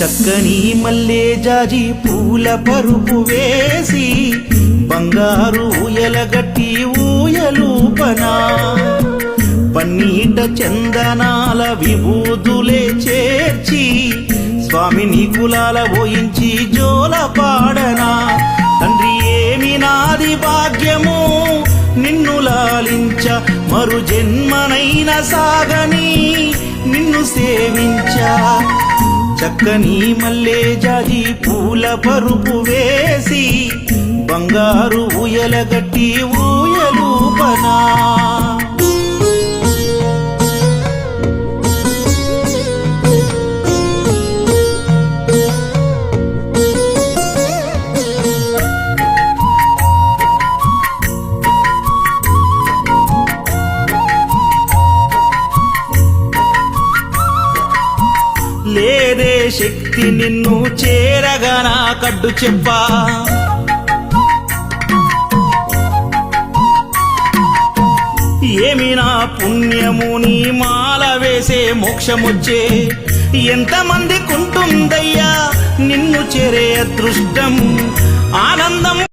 చక్కని మల్లే జాజి పూల పరుపు వేసి బంగారు ఊయలగట్టి ఊయలూపనా పన్నీట చందనాల విభూదులే చేర్చి స్వామిని కులాల ఓయించి జోల పాడనా. తండ్రి ఏమి నాది భాగ్యము? నిన్ను లాలించ మరు జన్మనైన సాగని నిన్ను సేవించా. చక్కని మల్లే జాజి పూల పరుపు వేసి బంగారు ఊయలగట్టి ఊయలూపనా లేదే శక్తి నిన్ను చేరగా నా కడ్డు చెప్పా. ఏమి నా పుణ్యము నీ మాల వేసే మోక్షమొచ్చే? ఎంతమంది కుంటుందయ్యా నిన్ను చేరే అదృష్టం? ఆనందం